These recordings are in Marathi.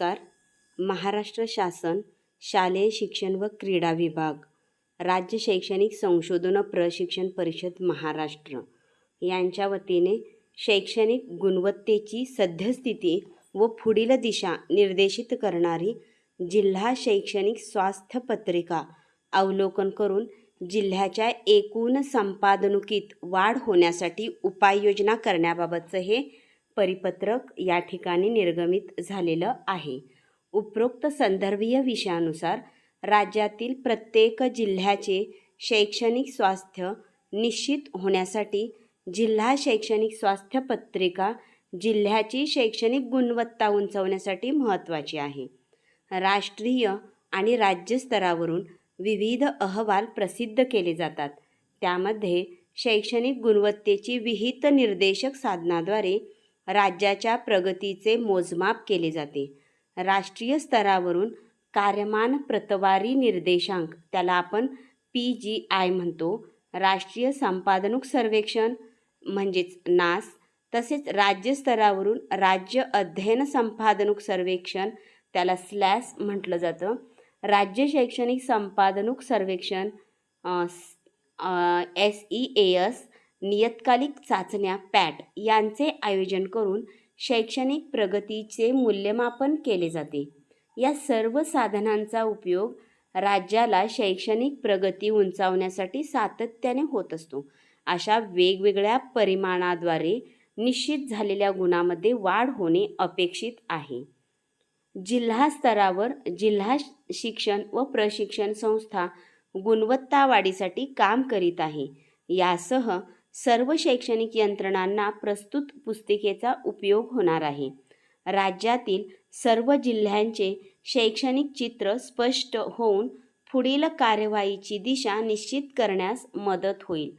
पुरस्कार महाराष्ट्र शासन शालेय शिक्षण व क्रीडा विभाग राज्य शैक्षणिक संशोधन प्रशिक्षण परिषद महाराष्ट्र यांच्या वतीने शैक्षणिक गुणवत्तेची सद्यस्थिती व पुढील दिशा निर्देशित करणारी जिल्हा शैक्षणिक स्वास्थ्य पत्रिका अवलोकन करून जिल्ह्याच्या एकूण संपादनुकीत वाढ होण्यासाठी उपाययोजना करण्याबाबतचं हे परिपत्रक या ठिकाणी निर्गमित झालेलं आहे. उपरोक्त संदर्भीय विषयानुसार राज्यातील प्रत्येक जिल्ह्याचे शैक्षणिक स्वास्थ्य निश्चित होण्यासाठी जिल्हा शैक्षणिक स्वास्थ्य पत्रिका जिल्ह्याची शैक्षणिक गुणवत्ता उंचावण्यासाठी महत्त्वाची आहे. राष्ट्रीय आणि राज्य स्तरावरून विविध अहवाल प्रसिद्ध केले जातात. त्यामध्ये शैक्षणिक गुणवत्तेची विहित निर्देशक साधनाद्वारे राज्याच्या प्रगतीचे मोजमाप केले जाते. राष्ट्रीय स्तरावरून कार्यमान प्रतवारी निर्देशांक त्याला आपण पी जी आय म्हणतो. राष्ट्रीय संपादनूक सर्वेक्षण म्हणजेच नास तसेच राज्य स्तरावरून राज्य अध्ययन संपादनूक सर्वेक्षण त्याला स्लॅस म्हटलं जातं. राज्य शैक्षणिक संपादनूक सर्वेक्षण एस ई ए एस नियतकालिक चाचण्या पॅट यांचे आयोजन करून शैक्षणिक प्रगतीचे मूल्यमापन केले जाते. या सर्व साधनांचा उपयोग राज्याला शैक्षणिक प्रगती उंचावण्यासाठी सातत्याने होत असतो. अशा वेगवेगळ्या परिमाणाद्वारे निश्चित झालेल्या गुणामध्ये वाढ होणे अपेक्षित आहे. जिल्हा स्तरावर जिल्हा शिक्षण व प्रशिक्षण संस्था गुणवत्ता वाढीसाठी काम करीत आहे. यासह सर्व शैक्षणिक यंत्रणांना प्रस्तुत पुस्तिकेचा उपयोग होणार आहे. राज्यातील सर्व जिल्ह्यांचे शैक्षणिक चित्र स्पष्ट होऊन पुढील कार्यवाहीची दिशा निश्चित करण्यास मदत होईल.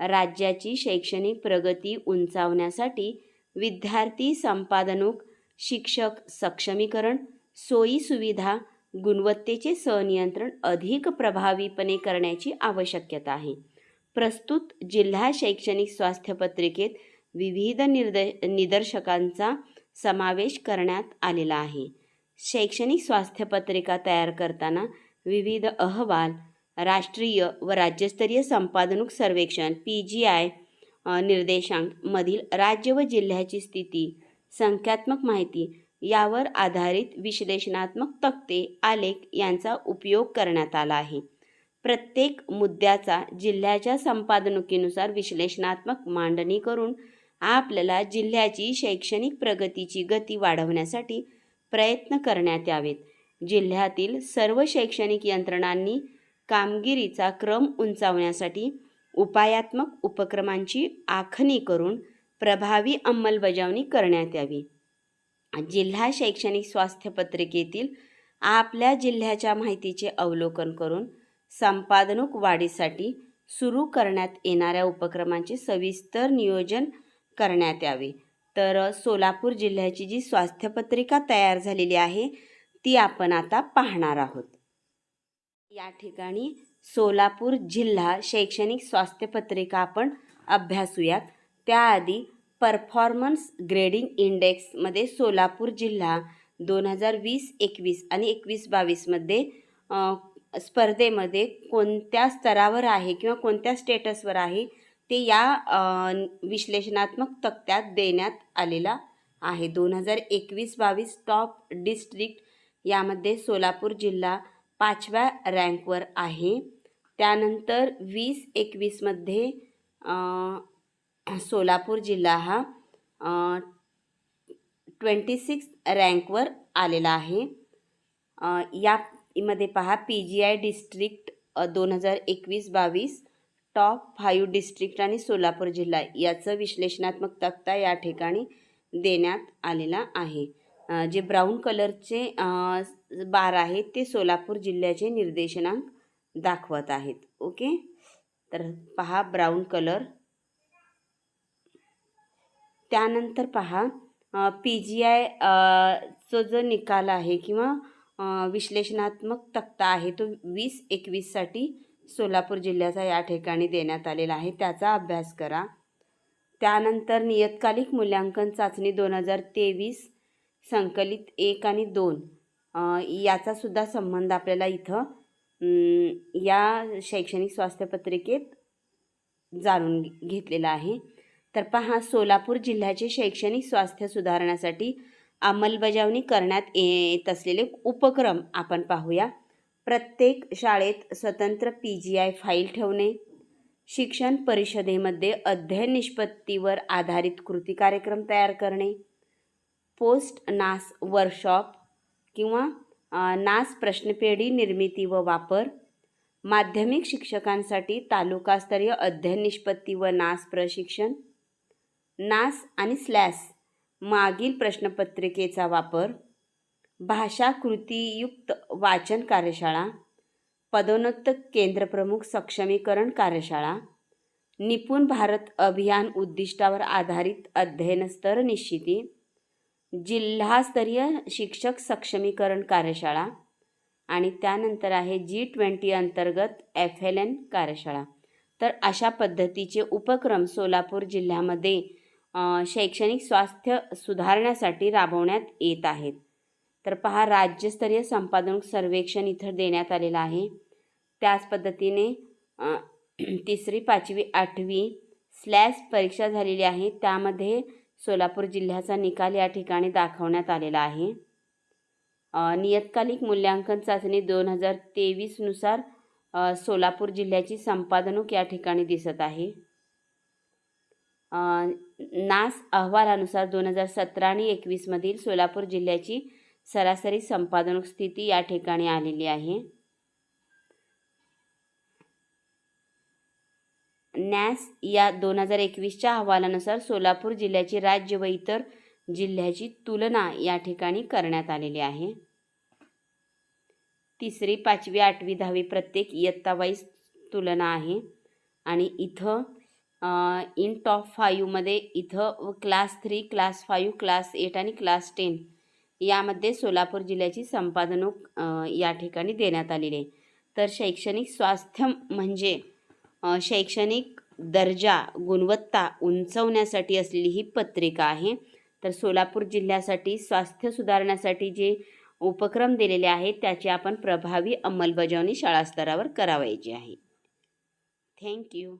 राज्याची शैक्षणिक प्रगती उंचावण्यासाठी विद्यार्थी संपादनूक शिक्षक सक्षमीकरण सोयी सुविधा गुणवत्तेचे सनियंत्रण अधिक प्रभावीपणे करण्याची आवश्यकता आहे. प्रस्तुत जिल्हा शैक्षणिक स्वास्थ्य पत्रिकेत विविध निर्द निदर्शकांचा समावेश करण्यात आलेला आहे. शैक्षणिक स्वास्थ्य पत्रिका तयार करताना विविध अहवाल राष्ट्रीय व राज्यस्तरीय संपादनूक सर्वेक्षण पी जी आय निर्देशांकमधील राज्य व जिल्ह्याची स्थिती संख्यात्मक माहिती यावर आधारित विश्लेषणात्मक तक्ते आलेख यांचा उपयोग करण्यात आला आहे. प्रत्येक मुद्द्याचा जिल्ह्याच्या संपादनुकीनुसार विश्लेषणात्मक मांडणी करून आपल्याला जिल्ह्याची शैक्षणिक प्रगतीची गती वाढवण्यासाठी प्रयत्न करण्यात यावेत. जिल्ह्यातील सर्व शैक्षणिक यंत्रणांनी कामगिरीचा क्रम उंचावण्यासाठी उपायात्मक उपक्रमांची आखणी करून प्रभावी अंमलबजावणी करण्यात यावी. जिल्हा शैक्षणिक स्वास्थ्य पत्रिकेतील आपल्या जिल्ह्याच्या माहितीचे अवलोकन करून संपादनूक वाढीसाठी सुरू करण्यात येणाऱ्या उपक्रमांचे सविस्तर नियोजन करण्यात यावे. तर सोलापूर जिल्ह्याची जी स्वास्थ्यपत्रिका तयार झालेली आहे ती आपण आता पाहणार आहोत. या ठिकाणी सोलापूर जिल्हा शैक्षणिक स्वास्थ्यपत्रिका आपण अभ्यासूयात. त्याआधी परफॉर्मन्स ग्रेडिंग इंडेक्समध्ये सोलापूर जिल्हा दोन हजार वीस एकवीस आणि एकवीस बावीसमध्ये स्पर्धेमध्ये कोणत्या स्तरावर आहे किंवा कोणत्या स्टेटसवर आहे ते या विश्लेषणात्मक तक्त्यात देण्यात आलेला आहे. दोन हजार एकवीस बावीस टॉप डिस्ट्रिक्ट यामध्ये सोलापूर जिल्हा पाचव्या रँकवर आहे. त्यानंतर वीस एकवीसमध्ये सोलापूर जिल्हा हा ट्वेंटी सिक्स रँकवर आलेला आहे. या मध्ये पहा पी जी आय डिस्ट्रिक्ट दोन हजार एकवीस बावीस टॉप फाईव्ह डिस्ट्रिक्ट आणि सोलापूर जिल्हा याचं विश्लेषणात्मक तक्ता या ठिकाणी देण्यात आलेला आहे. जे ब्राऊन कलरचे बार आहेत ते सोलापूर जिल्ह्याचे निर्देशनांक दाखवत आहेत. ओके? तर पहा ब्राऊन कलर त्यानंतर पहा पी जी आय चं जो निकाल आहे किंवा विश्लेषणात्मक तक्ता आहे. तो वीस एकवीससाठी सोलापूर जिल्ह्याचा या ठिकाणी देण्यात आलेला आहे. त्याचा अभ्यास करा. त्यानंतर नियतकालिक मूल्यांकन चाचणी दोन हजार तेवीस संकलित एक आणि दोन. याचासुद्धा संबंध आपल्याला इथं या शैक्षणिक स्वास्थ्यपत्रिकेत जाणून घेतलेला आहे. तर पहा सोलापूर जिल्ह्याचे शैक्षणिक स्वास्थ्य सुधारण्यासाठी अंमलबजावणी करण्यात येत असलेले उपक्रम आपण पाहूया. प्रत्येक शाळेत स्वतंत्र पी जी आय फाईल ठेवणे शिक्षण परिषदेमध्ये अध्ययन निष्पत्तीवर आधारित कृती कार्यक्रम तयार करणे पोस्ट नास वर्कशॉप किंवा नास प्रश्नपेढी निर्मिती व वापर माध्यमिक शिक्षकांसाठी तालुकास्तरीय अध्ययन निष्पत्ती व नास प्रशिक्षण नास आणि स्लॅस मागील प्रश्नपत्रिकेचा वापर भाषा कृतीयुक्त वाचन कार्यशाळा पदोन्नत केंद्रप्रमुख सक्षमीकरण कार्यशाळा निपुण भारत अभियान उद्दिष्टावर आधारित अध्ययनस्तर निश्चिती जिल्हास्तरीय शिक्षक सक्षमीकरण कार्यशाळा आणि त्यानंतर आहे जी ट्वेंटी अंतर्गत एफ एल एन कार्यशाळा. तर अशा पद्धतीचे उपक्रम सोलापूर जिल्ह्यामध्ये शैक्षणिक स्वास्थ्य सुधारण्यासाठी राबवण्यात येत आहेत. तर पहा राज्यस्तरीय संपादन सर्वेक्षण इथं देण्यात आलेलं आहे. त्याच पद्धतीने तिसरी पाचवी आठवी स्लॅश परीक्षा झालेली आहे. त्यामध्ये सोलापूर जिल्ह्याचा निकाल या ठिकाणी दाखवण्यात आलेला आहे. नियतकालिक मूल्यांकन चाचणी दोन हजार तेवीसनुसार सोलापूर जिल्ह्याची संपादनूक या ठिकाणी दिसत आहे. नास अहवालानुसार दोन हजार सतरा आणि एकवीसमधील सोलापूर जिल्ह्याची सरासरी संपादनूक स्थिती या ठिकाणी आलेली आहे. नॅस या दोन हजार एकवीसच्या अहवालानुसार सोलापूर जिल्ह्याची राज्य व इतर जिल्ह्याची तुलना या ठिकाणी करण्यात आलेली आहे. तिसरी पाचवी आठवी दहावी प्रत्येक इयत्तावाईज तुलना आहे. आणि इथं इन टॉप फाईव्हमध्ये इथं class three class five class eight आणि क्लास टेन यामध्ये सोलापूर जिल्ह्याची संपादनूक या ठिकाणी देण्यात आलेली आहे. तर शैक्षणिक स्वास्थ्य म्हणजे शैक्षणिक दर्जा गुणवत्ता उंचवण्यासाठी असलेली ही पत्रिका आहे. तर सोलापूर जिल्ह्यासाठी स्वास्थ्य सुधारण्यासाठी जे उपक्रम दिलेले आहेत त्याची आपण प्रभावी अंमलबजावणी शाळा स्तरावर करावायची आहे. थँक्यू